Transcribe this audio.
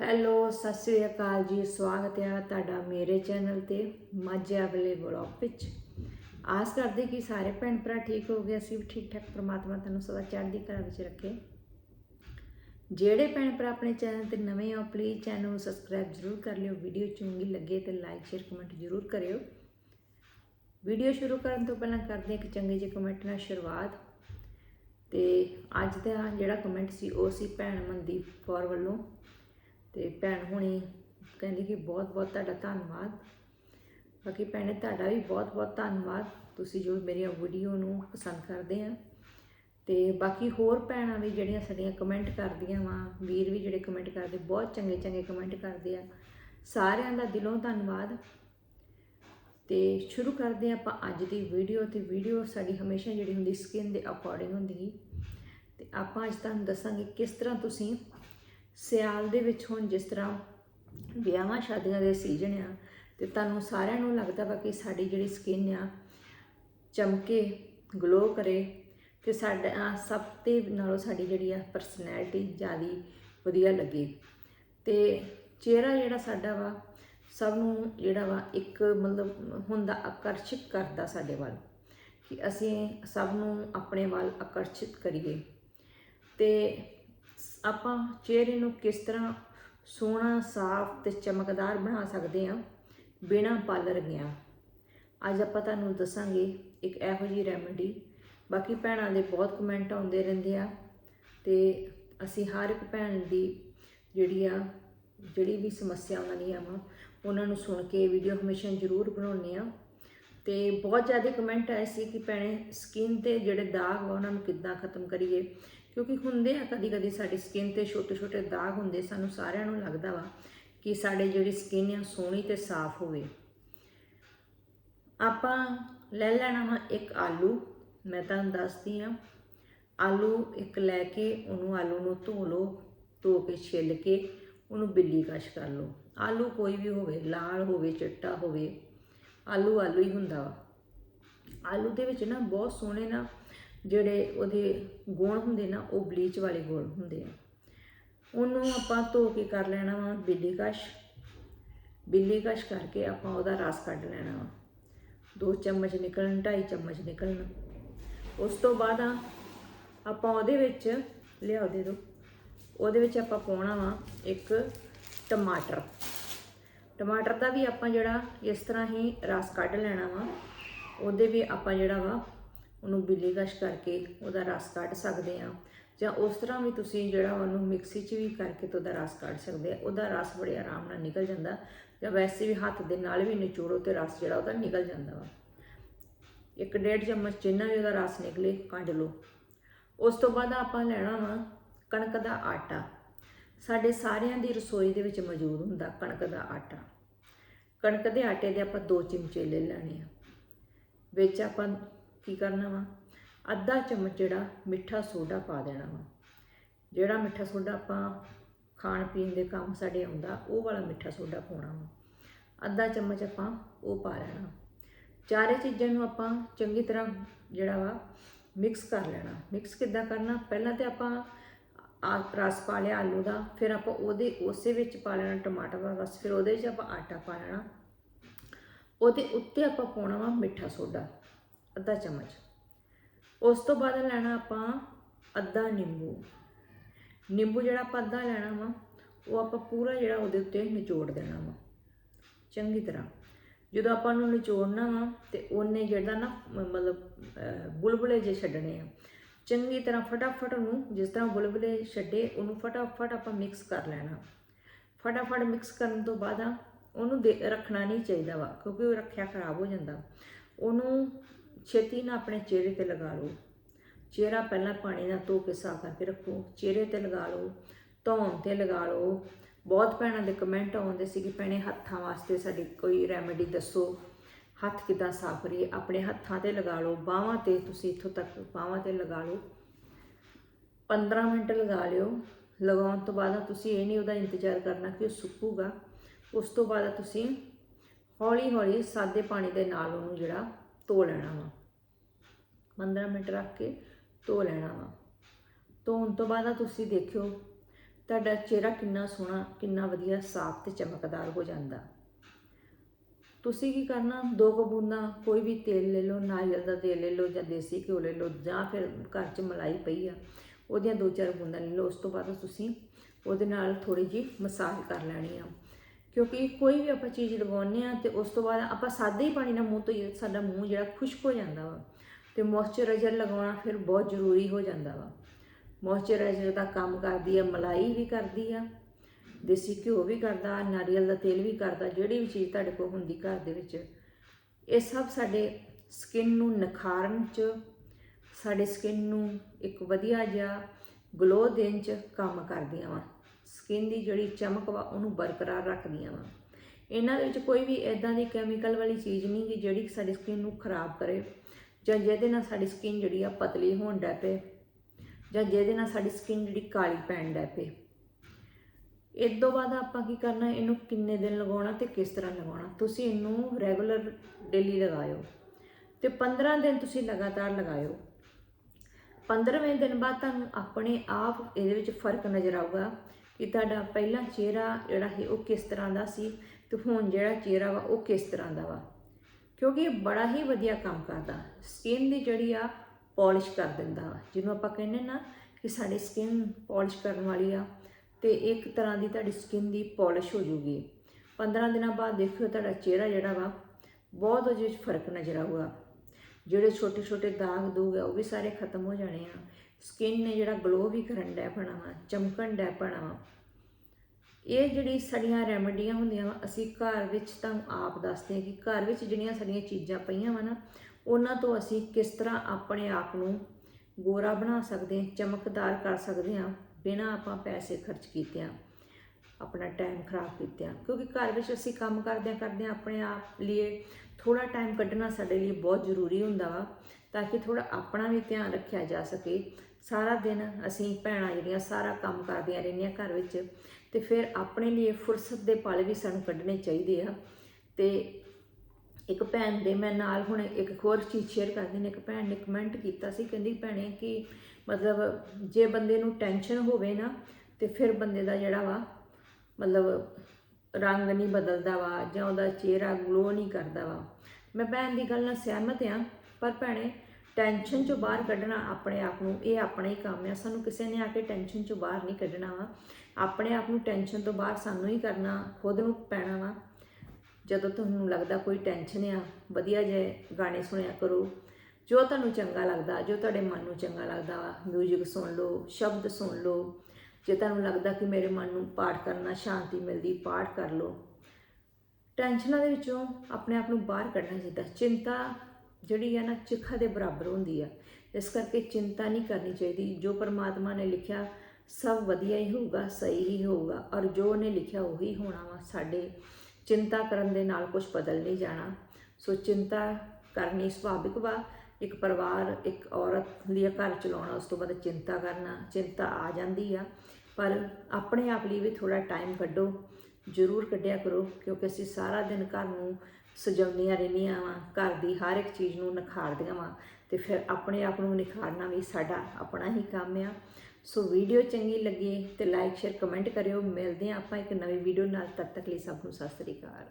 Hello, Sat Sri ਅਕਾਲ ਜੀ। ਸਵਾਗਤ ਹੈ ਤੁਹਾਡਾ ਮੇਰੇ ਚੈਨਲ ਤੇ ਮਾਝੇ ਅਗਲੇ ਵਲੌਗ ਵਿੱਚ। ਆਸ ਕਰਦੇ ਕਿ ਸਾਰੇ ਭੈਣ ਭਰਾ ਠੀਕ ਹੋ ਗਏ ਅਸੀਂ ਵੀ ਠੀਕ ਠਾਕ ਪ੍ਰਮਾਤਮਾ ਤੁਹਾਨੂੰ ਸਦਾ ਚੜ੍ਹਦੀ ਕਲਾ ਵਿੱਚ ਰੱਖੇ। ਜਿਹੜੇ ਭੈਣ ਭਰਾ ਆਪਣੇ ਚੈਨਲ ਤੇ ਨਵੇਂ ਹੋ ਪਲੀਜ਼ ਚੈਨਲ ਨੂੰ ਸਬਸਕ੍ਰਾਈਬ ਜ਼ਰੂਰ ਕਰ ਲਿਓ। ਵੀਡੀਓ ਚੰਗੀ ਲੱਗੇ ਤੇ ਲਾਈਕ ਸ਼ੇਅਰ ਕਮੈਂਟ ਜ਼ਰੂਰ ਕਰਿਓ। ਵੀਡੀਓ ਸ਼ੁਰੂ ਕਰਨ ਤੋਂ ਪਹਿਲਾਂ ਕਰਦੇ ਇੱਕ ਚੰਗੇ ਜਿਹੇ ਕਮੈਂਟ ਨਾਲ ਸ਼ੁਰੂਆਤ। ਤੇ ਅੱਜ ਦਾ ਜਿਹੜਾ ਕਮੈਂਟ ਸੀ, ਉਹ ਸੀ ਭੈਣ ਮਨਦੀਪ ਕੌਰ ਵੱਲੋਂ। ਤੇ ਭੈਣ ਹੁਣੀ ਕਹਿੰਦੀ ਕਿ ਬਹੁਤ ਬਹੁਤ ਤੁਹਾਡਾ ਧੰਨਵਾਦ। ਬਾਕੀ ਭੈਣੇ, ਤੁਹਾਡਾ ਵੀ ਬਹੁਤ ਬਹੁਤ ਧੰਨਵਾਦ। ਤੁਸੀਂ ਜੋ ਮੇਰੀਆਂ ਵੀਡੀਓ ਨੂੰ ਪਸੰਦ ਕਰਦੇ ਆ। ਤੇ ਬਾਕੀ ਹੋਰ ਭੈਣਾਂ ਵੀ ਜਿਹੜੀਆਂ ਸਾਡੀਆਂ ਕਮੈਂਟ ਕਰਦੀਆਂ ਵਾ, ਵੀਰ ਵੀ ਜਿਹੜੇ ਕਮੈਂਟ ਕਰਦੇ, ਬਹੁਤ ਚੰਗੇ ਚੰਗੇ ਕਮੈਂਟ ਕਰਦੇ ਆ। ਸਾਰਿਆਂ ਦਾ ਦਿਲੋਂ ਧੰਨਵਾਦ। ਤੇ ਸ਼ੁਰੂ ਕਰਦੇ ਹਾਂ ਆਪਾਂ ਅੱਜ ਦੀ ਵੀਡੀਓ ਤੇ ਵੀਡੀਓ ਸਾਡੀ ਹਮੇਸ਼ਾ ਜਿਹੜੀ ਹੁੰਦੀ ਸਕਿਨ ਦੇ ਅਕੋਰਡਿੰਗ ਹੁੰਦੀ। ਤੇ ਆਪਾਂ ਅੱਜ ਤੁਹਾਨੂੰ ਦੱਸਾਂਗੇ ਕਿਸ ਤਰ੍ਹਾਂ ਤੁਸੀਂ ਸਿਆਲ ਦੇ ਵਿੱਚ ਹੁਣ ਜਿਸ ਤਰ੍ਹਾਂ ਵਿਆਹਾਂ ਸ਼ਾਦੀਆਂ ਦੇ ਸੀਜ਼ਨ ਆ, ਤੇ ਤੁਹਾਨੂੰ ਸਾਰਿਆਂ ਨੂੰ ਲੱਗਦਾ ਵਾ ਕਿ ਸਾਡੀ ਜਿਹੜੀ ਸਕਿਨ ਆ, ਚਮਕੇ ਗਲੋ ਕਰੇ ਤੇ ਸਾਡਾ ਸਭ ਤੇ ਨਾਲੋਂ ਸਾਡੀ ਜਿਹੜੀ ਆ ਪਰਸਨੈਲਿਟੀ ਜਿਆਦੀ ਵਧੀਆ ਲੱਗੇ। ਤੇ ਚਿਹਰਾ ਜਿਹੜਾ ਸਾਡਾ ਵਾ, ਸਭ ਨੂੰ ਜਿਹੜਾ ਵਾ ਇੱਕ ਮਤਲਬ ਹੁੰਦਾ ਆਕਰਸ਼ਿਤ ਕਰਦਾ ਸਾਡੇ ਵੱਲ ਕਿ ਅਸੀਂ ਸਭ ਨੂੰ ਆਪਣੇ ਵੱਲ ਆਕਰਸ਼ਿਤ ਕਰੀਏ। ਤੇ ਆਪਾਂ ਚਿਹਰੇ ਨੂੰ ਕਿਸ ਤਰ੍ਹਾਂ ਸੋਹਣਾ, ਸਾਫ਼ ਤੇ ਚਮਕਦਾਰ ਬਣਾ ਸਕਦੇ ਹਾਂ ਬਿਨਾਂ ਪਾਲਰ ਗਿਆ। ਅੱਜ ਆਪਾਂ ਤੁਹਾਨੂੰ ਦੱਸਾਂਗੇ ਇੱਕ ਇਹੋ ਜਿਹੀ ਰੈਮੇਡੀ। ਬਾਕੀ ਭੈਣਾਂ ਦੇ ਬਹੁਤ ਕਮੈਂਟ ਆਉਂਦੇ ਰਹਿੰਦੇ ਆ ਤੇ ਅਸੀਂ ਹਰ ਇੱਕ ਭੈਣ ਦੀ ਜਿਹੜੀ ਆ, ਜਿਹੜੀ ਵੀ ਸਮੱਸਿਆ ਉਹਨਾਂ ਦੀਆਂ ਵਾ, ਉਹਨਾਂ ਨੂੰ ਸੁਣ ਕੇ ਵੀਡੀਓ ਹਮੇਸ਼ਾ ਜ਼ਰੂਰ ਬਣਾਉਂਦੇ ਆ ਤੇ ਬਹੁਤ ਜ਼ਿਆਦਾ ਕਮੈਂਟ ਆਏ ਸੀ ਕਿ ਭੈਣੇ ਸਕਿਨ ਤੇ ਜਿਹੜੇ ਦਾਗ ਵਾ ਉਹਨਾਂ ਨੂੰ ਕਿੱਦਾਂ ਖਤਮ ਕਰੀਏ? ਕਿਉਂਕਿ ਹੁੰਦੇ ਆ ਕਦੀ ਕਦੀ ਸਾਡੀ ਸਕਿਨ ਤੇ ਛੋਟੇ ਛੋਟੇ ਦਾਗ ਹੁੰਦੇ, ਸਾਨੂੰ ਸਾਰਿਆਂ ਨੂੰ ਲੱਗਦਾ ਵਾ ਕਿ ਸਾਡੇ ਜਿਹੜੀ ਸਕਿਨ ਆ, ਸੋਹਣੀ ਤੇ ਸਾਫ਼ ਹੋਵੇ। ਆਪਾਂ ਲੈ ਲੈਣਾ ਵਾ ਇੱਕ ਆਲੂ, ਮੈਂ ਤੁਹਾਨੂੰ ਦੱਸਦੀ ਆ ਆਲੂ ਇੱਕ ਲੈ ਕੇ ਉਹਨੂੰ ਆਲੂ ਨੂੰ ਧੋ ਲਓ, ਧੋ ਕੇ ਛਿੱਲ ਕੇ ਉਹਨੂੰ ਬਿੱਲੀ ਕਸ਼ ਕਰ ਲਓ। ਆਲੂ ਕੋਈ ਵੀ ਹੋਵੇ, ਲਾਲ ਹੋਵੇ, ਚਿੱਟਾ ਹੋਵੇ ਆਲੂ ਆਲੂ ਹੀ ਹੁੰਦਾ ਵਾ। ਆਲੂ ਦੇ ਵਿੱਚ ਨਾ ਬਹੁਤ ਸੋਹਣੇ ਨਾ ਜਿਹੜੇ ਉਹਦੇ ਗੁਣ ਹੁੰਦੇ ਨਾ, ਉਹ ਬਲੀਚ ਵਾਲੇ ਗੁਣ ਹੁੰਦੇ ਆ। ਉਹਨੂੰ ਆਪਾਂ ਧੋ ਕੇ ਕਰ ਲੈਣਾ ਵਾ ਬਿੱਲੀ ਕਸ਼। ਬਿੱਲੀ ਕਸ਼ ਕਰਕੇ ਆਪਾਂ ਉਹਦਾ ਰਸ ਕੱਢ ਲੈਣਾ ਵਾ। ਦੋ ਚਮਚ ਨਿਕਲਣ, ਢਾਈ ਚਮਚ ਨਿਕਲਣ। ਉਸ ਤੋਂ ਬਾਅਦ ਆਪਾਂ ਉਹਦੇ ਵਿੱਚ, ਲਿਆਓ ਦੇ ਦੋ। ਉਹਦੇ ਵਿੱਚ ਆਪਾਂ ਪਾਉਣਾ ਵਾ ਇੱਕ ਟਮਾਟਰ। ਟਮਾਟਰ ਦਾ ਵੀ ਆਪਾਂ ਜਿਹੜਾ ਇਸ ਤਰ੍ਹਾਂ ਹੀ ਰਸ ਕੱਢ ਲੈਣਾ ਵਾ, ਉਹਦੇ ਵੀ ਆਪਾਂ ਜਿਹੜਾ ਵਾ, ਉਹਨੂੰ ਬਿੱਲੀ ਕਸ਼ ਕਰਕੇ ਉਹਦਾ ਰਸ ਕੱਢ ਸਕਦੇ ਆ ਜਾਂ ਉਸ ਤਰ੍ਹਾਂ ਵੀ ਤੁਸੀਂ ਜਿਹੜਾ ਉਹਨੂੰ ਮਿਕਸੀ 'ਚ ਵੀ ਕਰਕੇ ਤੇ ਉਹਦਾ ਰਸ ਕੱਢ ਸਕਦੇ ਆ ਉਹਦਾ ਰਸ ਬੜੇ ਆਰਾਮ ਨਾਲ ਨਿਕਲ ਜਾਂਦਾ ਜਾਂ ਵੈਸੇ ਵੀ ਹੱਥ ਦੇ ਨਾਲ ਵੀ ਨਿਚੋੜੋ ਤੇ ਰਸ ਜਿਹੜਾ ਉਹਦਾ ਨਿਕਲ ਜਾਂਦਾ ਵਾ। ਇੱਕ ਡੇਢ ਚਮਚ ਜਿੰਨਾ ਵੀ ਉਹਦਾ ਰਸ ਨਿਕਲੇ, ਕੱਢ ਲਓ। ਉਸ ਤੋਂ ਬਾਅਦ ਆਪਾਂ ਲੈਣਾ ਵਾ ਕਣਕ ਦਾ ਆਟਾ। ਸਾਡੇ ਸਾਰਿਆਂ ਦੀ ਰਸੋਈ ਦੇ ਵਿੱਚ ਮੌਜੂਦ ਹੁੰਦਾ ਕਣਕ ਦਾ ਆਟਾ। ਕਣਕ ਦੇ ਆਟੇ ਦੇ ਆਪਾਂ ਦੋ ਚਮਚੇ ਲੈ ਲੈਣੇ ਆ। ਵਿੱਚ ਆਪਾਂ ਕੀ ਕਰਨਾ ਵਾ? ਅੱਧਾ ਚਮਚ ਜਿਹੜਾ ਮਿੱਠਾ ਸੋਡਾ ਪਾ ਦੇਣਾ ਵਾ। ਜਿਹੜਾ ਮਿੱਠਾ ਸੋਡਾ ਆਪਾਂ ਖਾਣ ਪੀਣ ਦੇ ਕੰਮ ਸਾਡੇ ਆਉਂਦਾ, ਉਹ ਵਾਲਾ ਮਿੱਠਾ ਸੋਡਾ ਪਾਉਣਾ ਵਾ। ਅੱਧਾ ਚਮਚ ਆਪਾਂ ਉਹ ਪਾ ਲੈਣਾ। ਚਾਰੇ ਚੀਜ਼ਾਂ ਨੂੰ ਆਪਾਂ ਚੰਗੀ ਤਰ੍ਹਾਂ ਜਿਹੜਾ ਵਾ ਮਿਕਸ ਕਰ ਲੈਣਾ। ਮਿਕਸ ਕਿੱਦਾਂ ਕਰਨਾ? ਪਹਿਲਾਂ ਤੇ ਆਪਾਂ ਆ ਰਸ ਪਾ ਲਿਆ ਆਲੂ ਦਾ, ਫਿਰ ਆਪਾਂ ਉਹਦੇ ਉਸੇ ਵਿੱਚ ਪਾ ਲੈਣਾ ਟਮਾਟਰ ਦਾ ਰਸ, ਫਿਰ ਉਹਦੇ ਵਿੱਚ ਆਪਾਂ ਆਟਾ ਪਾ ਲੈਣਾ। ਉਹਦੇ ਉੱਤੇ ਆਪਾਂ ਪਾਉਣਾ ਵਾ ਮਿੱਠਾ ਸੋਡਾ, ਅੱਧਾ ਚਮਚ। ਉਸ ਤੋਂ ਬਾਅਦ ਲੈਣਾ ਆਪਾਂ ਅੱਧਾ ਨਿੰਬੂ। ਨਿੰਬੂ ਜਿਹੜਾ ਆਪਾਂ ਅੱਧਾ ਲੈਣਾ ਵਾ, ਉਹ ਆਪਾਂ ਪੂਰਾ ਜਿਹੜਾ ਉਹਦੇ ਉੱਤੇ ਨਿਚੋੜ ਦੇਣਾ ਵਾ। ਚੰਗੀ ਤਰ੍ਹਾਂ। ਜਦੋਂ ਆਪਾਂ ਨੂੰ ਨਿਚੋੜਨਾ ਵਾ, ਤੇ ਉਹਨੇ ਜਿਹੜਾ ਨਾ, ਮਤਲਬ ਬੁਲਬੁਲੇ ਜੇ ਛੱਡਣੇ ਆ ਚੰਗੀ ਤਰ੍ਹਾਂ ਫਟਾਫਟ ਉਹਨੂੰ ਜਿਸ ਤਰ੍ਹਾਂ ਬੁਲਬੁਲੇ ਛੱਡੇ ਉਹਨੂੰ ਫਟਾਫਟ ਆਪਾਂ ਮਿਕਸ ਕਰ ਲੈਣਾ। ਫਟਾਫਟ ਮਿਕਸ ਕਰਨ ਤੋਂ ਬਾਅਦ ਉਹਨੂੰ ਦੇ, ਰੱਖਣਾ ਨਹੀਂ ਚਾਹੀਦਾ ਵਾ, ਕਿਉਂਕਿ ਉਹ ਰੱਖਿਆ ਖਰਾਬ ਹੋ ਜਾਂਦਾ। ਉਹਨੂੰ ਛੇਤੀ ਨਾਲ ਆਪਣੇ ਚਿਹਰੇ ਤੇ ਲਗਾ ਲਓ। ਚਿਹਰਾ ਪਹਿਲਾਂ ਪਾਣੀ ਨਾਲ ਧੋ ਕੇ ਸਾਫ਼ ਕਰਕੇ ਰੱਖੋ। ਚਿਹਰੇ ਤੇ ਲਗਾ ਲਓ, ਧੌਣ ਤੇ ਲਗਾ ਲਓ। ਬਹੁਤ ਭੈਣਾਂ ਦੇ ਕਮੈਂਟ ਆਉਂਦੇ ਸੀ ਕਿ ਭੈਣੇ, ਹੱਥਾਂ ਵਾਸਤੇ ਸਾਡੀ ਕੋਈ ਰੈਮੇਡੀ ਦੱਸੋ। ਹੱਥ ਕਿਦਾਂ ਸਾਫ਼ ਕਰੀਏ, ਆਪਣੇ ਹੱਥਾਂ ਤੇ ਲਗਾ ਲਓ, ਬਾਹਾਂ ਤੇ ਤੁਸੀਂ ਇੱਥੋਂ ਤੱਕ ਬਾਹਾਂ ਤੇ ਲਗਾ ਲਓ। 15 ਮਿੰਟ ਲਗਾ ਲਿਓ। ਲਗਾਉਣ ਤੋਂ ਬਾਅਦ ਤੁਸੀਂ ਇਹ ਨਹੀਂ ਉਹਦਾ ਇੰਤਜ਼ਾਰ ਕਰਨਾ ਕਿ ਉਹ ਸੁੱਕੂਗਾ। ਉਸ ਤੋਂ ਬਾਅਦ ਤੁਸੀਂ ਹੌਲੀ ਹੌਲੀ ਸਾਦੇ ਪਾਣੀ ਦੇ ਨਾਲ ਉਹਨੂੰ ਜਿਹੜਾ ਧੋ ਲੈਣਾ ਵਾ। 15 ਮਿੰਟ ਰੱਖ ਕੇ ਧੋ ਲੈਣਾ ਵਾ। ਧੋਣ ਤੋਂ ਬਾਅਦ ਤੁਸੀਂ ਦੇਖਿਓ, ਤੁਹਾਡਾ ਚਿਹਰਾ ਕਿੰਨਾ ਸੋਹਣਾ, ਕਿੰਨਾ ਵਧੀਆ ਸਾਫ਼ ਤੇ ਚਮਕਦਾਰ ਹੋ ਜਾਂਦਾ। ਤੁਸੀਂ ਕੀ ਕਰਨਾ? ਦੋ ਕੁ ਬੂੰਦਾਂ ਕੋਈ ਵੀ ਤੇਲ ਲੈ ਲਓ, ਨਾਰੀਅਲ ਦਾ ਤੇਲ ਲੈ ਲਓ ਜਾਂ ਦੇਸੀ ਘਿਓ ਲੈ ਲਓ, ਜਾਂ ਫਿਰ ਘਰ 'ਚ ਮਲਾਈ ਪਈ ਆ, ਉਹਦੀਆਂ ਦੋ ਚਾਰ ਬੂੰਦਾਂ ਲੈ ਲਓ, ਉਸ ਤੋਂ ਬਾਅਦ ਤੁਸੀਂ ਉਹਦੇ ਨਾਲ ਥੋੜੀ ਜੀ ਮਸਾਜ ਕਰ ਲੈਣੀ ਆ। ਕਿਉਂਕਿ ਕੋਈ ਵੀ ਆਪਾਂ ਚੀਜ਼ ਲਗਾਉਂਦੇ ਆ ਤੇ ਉਸ ਤੋਂ ਬਾਅਦ ਆਪਾਂ ਸਾਦੇ ਹੀ ਪਾਣੀ ਨਾਲ ਮੂੰਹ ਤੋਂ ਸਾਡਾ ਮੂੰਹ ਜਿਹੜਾ ਖੁਸ਼ਕ ਹੋ ਜਾਂਦਾ ਵਾ। ਤੇ ਮੋਇਸਚਰਾਈਜ਼ਰ ਲਗਾਉਣਾ ਫਿਰ ਬਹੁਤ ਜ਼ਰੂਰੀ ਹੋ ਜਾਂਦਾ ਵਾ। ਮੋਇਸਚਰਾਈਜ਼ਰ ਦਾ ਕੰਮ ਕਰਦੀ ਆ, ਮਲਾਈ ਵੀ ਕਰਦੀ ਆ ਦੇਸੀ ਘਿਓ ਵੀ ਕਰਦਾ, ਨਾਰੀਅਲ ਦਾ ਤੇਲ ਵੀ ਕਰਦਾ, ਜਿਹੜੀ ਵੀ ਚੀਜ਼ ਤੁਹਾਡੇ ਕੋਲ ਹੁੰਦੀ ਘਰ ਦੇ ਵਿੱਚ, ਇਹ ਸਭ ਸਾਡੇ ਸਕਿਨ ਨੂੰ ਨਿਖਾਰਨ ਚ, ਸਾਡੇ ਸਕਿਨ ਨੂੰ ਇੱਕ ਵਧੀਆ ਜਿਹਾ ਗਲੋ ਦੇਣ ਚ ਕੰਮ ਕਰਦੀਆਂ ਵਾ। ਸਕਿਨ ਦੀ ਜਿਹੜੀ ਚਮਕ ਵਾ, ਉਹਨੂੰ ਬਰਕਰਾਰ ਰੱਖਦੀਆਂ ਵਾ। ਇਹਨਾਂ ਦੇ ਵਿੱਚ ਕੋਈ ਵੀ ਇਦਾਂ ਦੀ ਕੈਮੀਕਲ ਵਾਲੀ ਚੀਜ਼ ਨਹੀਂ ਕਿ ਜਿਹੜੀ ਸਾਡੀ ਸਕਿਨ ਨੂੰ ਖਰਾਬ ਕਰੇ, ਜਾਂ ਜਿਹਦੇ ਨਾਲ ਸਾਡੀ ਸਕਿਨ ਜਿਹੜੀ ਆ ਪਤਲੀ ਹੋਣ ਡੈ ਪਏ, ਜਾਂ ਜਿਹਦੇ ਨਾਲ ਸਾਡੀ ਸਕਿਨ ਜਿਹੜੀ ਕਾਲੀ ਪੈਣ ਡੈ ਪਏ। ਇਸ ਤੋਂ ਬਾਅਦ ਆਪਾਂ ਕੀ ਕਰਨਾ, ਇਹਨੂੰ ਕਿੰਨੇ ਦਿਨ ਲਗਾਉਣਾ ਤੇ ਕਿਸ ਤਰ੍ਹਾਂ ਲਗਾਉਣਾ? ਤੁਸੀਂ ਇਹਨੂੰ ਰੈਗੂਲਰ ਡੇਲੀ ਲਗਾਇਓ ਤੇ 15 ਦਿਨ ਤੁਸੀਂ ਲਗਾਤਾਰ ਲਗਾਇਓ। 15ਵੇਂ ਦਿਨ ਬਾਅਦ ਤੁਹਾਨੂੰ ਆਪਣੇ ਆਪ ਇਹਦੇ ਵਿੱਚ ਫ਼ਰਕ ਨਜ਼ਰ ਆਊਗਾ ਕਿ ਤੁਹਾਡਾ ਪਹਿਲਾ ਚਿਹਰਾ ਜਿਹੜਾ ਹੈ ਉਹ ਕਿਸ ਤਰ੍ਹਾਂ ਦਾ ਸੀ ਤੇ ਹੁਣ ਜਿਹੜਾ ਚਿਹਰਾ ਵਾ ਉਹ ਕਿਸ ਤਰ੍ਹਾਂ ਦਾ ਵਾ। ਕਿਉਂਕਿ ਇਹ ਬੜਾ ਹੀ ਵਧੀਆ ਕੰਮ ਕਰਦਾ। ਸਕਿਨ ਦੀ ਜਿਹੜੀ ਆ ਪਾਲਿਸ਼ ਕਰ ਦਿੰਦਾ ਵਾ। ਜਿਹਨੂੰ ਆਪਾਂ ਕਹਿੰਦੇ ਨਾ ਕਿ ਸਾਡੀ ਸਕਿਨ ਪਾਲਿਸ਼ ਕਰਨ ਵਾਲੀ ਆ ਤੇ ਇੱਕ ਤਰ੍ਹਾਂ ਦੀ ਤੁਹਾਡੀ ਸਕਿਨ ਦੀ ਪਾਲਿਸ਼ ਹੋ ਜੂਗੀ 15 ਦਿਨਾਂ ਬਾਅਦ ਦੇਖਿਓ ਤੁਹਾਡਾ ਚਿਹਰਾ ਜਿਹੜਾ ਵਾ, ਬਹੁਤ ਉਹਦੇ ਵਿੱਚ ਫ਼ਰਕ ਨਜ਼ਰ ਆਊਗਾ। ਜਿਹੜੇ ਛੋਟੇ ਛੋਟੇ ਦਾਗ ਦੂਗ ਆ, ਉਹ ਵੀ ਸਾਰੇ ਖਤਮ ਹੋ ਜਾਣੇ ਆ। ਸਕਿਨ ਨੇ ਜਿਹੜਾ ਗਲੋ ਵੀ ਕਰਨ ਡੈ ਪੈਣਾ ਵਾ, ਚਮਕਣ ਡੈ ਪੈਣਾ ਵਾ। ਇਹ ਜਿਹੜੀ ਸਾਡੀਆਂ ਰੈਮਡੀਆਂ ਹੁੰਦੀਆਂ ਵਾ, ਅਸੀਂ ਘਰ ਵਿੱਚ ਤੁਹਾਨੂੰ ਆਪ ਦੱਸਦੇ ਹਾਂ ਕਿ ਘਰ ਵਿੱਚ ਜਿਹੜੀਆਂ ਸਾਡੀਆਂ ਚੀਜ਼ਾਂ ਪਈਆਂ ਵਾ ਨਾ, ਉਹਨਾਂ ਤੋਂ ਅਸੀਂ ਕਿਸ ਤਰ੍ਹਾਂ ਆਪਣੇ ਆਪ ਨੂੰ ਗੋਰਾ ਬਣਾ ਸਕਦੇ ਹਾਂ, ਚਮਕਦਾਰ ਕਰ ਸਕਦੇ ਹਾਂ। ਬਿਨਾਂ ਆਪਾਂ ਪੈਸੇ ਖਰਚ ਕੀਤਿਆਂ ਆਪਣਾ ਟਾਈਮ ਖਰਾਬ ਕੀਤਿਆਂ ਕਿਉਂਕਿ ਘਰ ਵਿੱਚ ਅਸੀਂ ਕੰਮ ਕਰਦਿਆਂ ਕਰਦਿਆਂ ਆਪਣੇ ਆਪ ਲਈ ਥੋੜਾ ਟਾਈਮ ਕੱਢਣਾ ਸਾਡੇ ਲਈ ਬਹੁਤ ਜ਼ਰੂਰੀ ਹੁੰਦਾ ਵਾ, ਤਾਂ ਕਿ ਥੋੜਾ ਆਪਣਾ ਵੀ ਧਿਆਨ ਰੱਖਿਆ ਜਾ ਸਕੇ। ਸਾਰਾ ਦਿਨ ਅਸੀਂ ਭੈਣਾਂ ਜਿਹੜੀਆਂ ਸਾਰਾ ਕੰਮ ਕਰਦੀਆਂ ਰਹਿੰਦੀਆਂ ਘਰ ਵਿੱਚ, ਤੇ ਫਿਰ ਆਪਣੇ ਲਈ ਫੁਰਸਤ ਦੇ ਪਲ ਵੀ ਸਾਨੂੰ ਕੱਢਣੇ ਚਾਹੀਦੇ ਆ, ਤੇ ਇੱਕ ਭੈਣ ਦੇ ਮੈਂ ਨਾਲ ਹੁਣ ਇੱਕ ਹੋਰ ਚੀਜ਼ ਸ਼ੇਅਰ ਕਰਦੀ ਨੇ ਇੱਕ ਭੈਣ ਨੇ ਕਮੈਂਟ ਕੀਤਾ ਸੀ, ਕਹਿੰਦੀ ਭੈਣੇ ਕਿ ਮਤਲਬ ਜੇ ਬੰਦੇ ਨੂੰ ਟੈਨਸ਼ਨ ਹੋਵੇ ਨਾ, ਤੇ ਫਿਰ ਬੰਦੇ ਦਾ ਜਿਹੜਾ ਵਾ, ਮਤਲਬ ਰੰਗ ਨਹੀਂ ਬਦਲਦਾ ਵਾ ਜਾਂ ਉਹਦਾ ਚਿਹਰਾ ਗਲੋ ਨਹੀਂ ਕਰਦਾ ਵਾ। ਮੈਂ ਭੈਣ ਦੀ ਗੱਲ ਨਾਲ ਸਹਿਮਤ ਹਾਂ, ਪਰ ਭੈਣੇ ਟੈਨਸ਼ਨ ਚੋਂ ਬਾਹਰ ਕੱਢਣਾ ਆਪਣੇ ਆਪ ਨੂੰ, ਇਹ ਆਪਣਾ ਹੀ ਕੰਮ ਆ। ਸਾਨੂੰ ਕਿਸੇ ਨੇ ਆ ਕੇ ਟੈਨਸ਼ਨ ਚੋਂ ਬਾਹਰ ਨਹੀਂ ਕੱਢਣਾ ਵਾ। ਆਪਣੇ ਆਪ ਨੂੰ ਟੈਨਸ਼ਨ ਤੋਂ ਬਾਹਰ ਸਾਨੂੰ ਹੀ ਕਰਨਾ, ਖੁਦ ਨੂੰ ਪੈਣਾ ਵਾ। ਜਦੋਂ ਤੁਹਾਨੂੰ ਲੱਗਦਾ ਕੋਈ ਟੈਨਸ਼ਨ ਆ, ਵਧੀਆ ਜੇ ਗਾਣੇ ਸੁਣਿਆ ਕਰੋ, ਜੋ ਤੁਹਾਨੂੰ ਚੰਗਾ ਲੱਗਦਾ, ਜੋ ਤੁਹਾਡੇ ਮਨ ਨੂੰ ਚੰਗਾ ਲੱਗਦਾ ਵਾ 뮤직 ਸੁਣ ਲਓ, ਸ਼ਬਦ ਸੁਣ ਲਓ, ਜੇ ਤੁਹਾਨੂੰ ਲੱਗਦਾ ਕਿ ਮੇਰੇ ਮਨ ਨੂੰ ਪਾਠ ਕਰਨਾ ਸ਼ਾਂਤੀ ਮਿਲਦੀ, ਪਾਠ ਕਰ ਲਓ ਟੈਨਸ਼ਨਾਂ ਦੇ ਵਿੱਚੋਂ ਆਪਣੇ ਆਪ ਨੂੰ ਬਾਹਰ ਕੱਢਣਾ ਚਾਹੀਦਾ। ਚਿੰਤਾ ਜਿਹੜੀ ਹੈ ਨਾ, ਚਿਖਾ ਦੇ ਬਰਾਬਰ ਹੁੰਦੀ ਆ। ਇਸ ਕਰਕੇ ਚਿੰਤਾ ਨਹੀਂ ਕਰਨੀ ਚਾਹੀਦੀ। ਜੋ ਪਰਮਾਤਮਾ ਨੇ ਲਿਖਿਆ, ਸਭ ਵਧੀਆ ਹੀ ਹੋਊਗਾ, ਸਹੀ ਹੀ ਹੋਊਗਾ, ਔਰ ਜੋ ਉਹਨੇ ਲਿਖਿਆ, ਉਹੀ ਹੋਣਾ ਵਾ ਸਾਡੇ ਚਿੰਤਾ ਕਰਨ ਦੇ ਨਾਲ ਕੁਝ ਬਦਲ ਨਹੀਂ ਜਾਣਾ। ਸੋ ਚਿੰਤਾ ਕਰਨੀ ਸੁਭਾਵਿਕ ਵਾ। ਇੱਕ ਪਰਿਵਾਰ, ਇੱਕ ਔਰਤ ਲਈ ਘਰ ਚਲਾਉਣਾ, ਉਸ ਤੋਂ ਬਾਅਦ ਚਿੰਤਾ ਕਰਨਾ, ਚਿੰਤਾ ਆ ਜਾਂਦੀ ਆ। ਪਰ ਆਪਣੇ ਆਪ ਲਈ ਵੀ ਥੋੜਾ ਟਾਈਮ ਕੱਢੋ, ਜ਼ਰੂਰ ਕੱਢਿਆ ਕਰੋ, ਕਿਉਂਕਿ ਅਸੀਂ ਸਾਰਾ ਦਿਨ ਘਰ ਨੂੰ ਸਜਾਉਂਦੀਆਂ ਰਹਿੰਦੀਆਂ ਵਾਂ, ਘਰ ਦੀ ਹਰ ਇੱਕ ਚੀਜ਼ ਨੂੰ ਨਿਖਾਰਦੀਆਂ ਵਾਂ। ਤੇ ਫਿਰ ਆਪਣੇ ਆਪ ਨੂੰ ਨਿਖਾਰਨਾ ਵੀ ਸਾਡਾ ਆਪਣਾ ਹੀ ਕੰਮ ਆ। ਸੋ ਵੀਡੀਓ ਚੰਗੀ ਲੱਗੀ ਤੇ ਲਾਈਕ ਸ਼ੇਅਰ ਕਮੈਂਟ ਕਰਿਓ। ਮਿਲਦੇ ਹਾਂ ਆਪਾਂ ਇੱਕ ਨਵੀਂ ਵੀਡੀਓ ਨਾਲ। ਤਦ ਤੱਕ ਲਈ ਸਭ ਨੂੰ ਸਤਿ ਸ੍ਰੀ ਅਕਾਲ।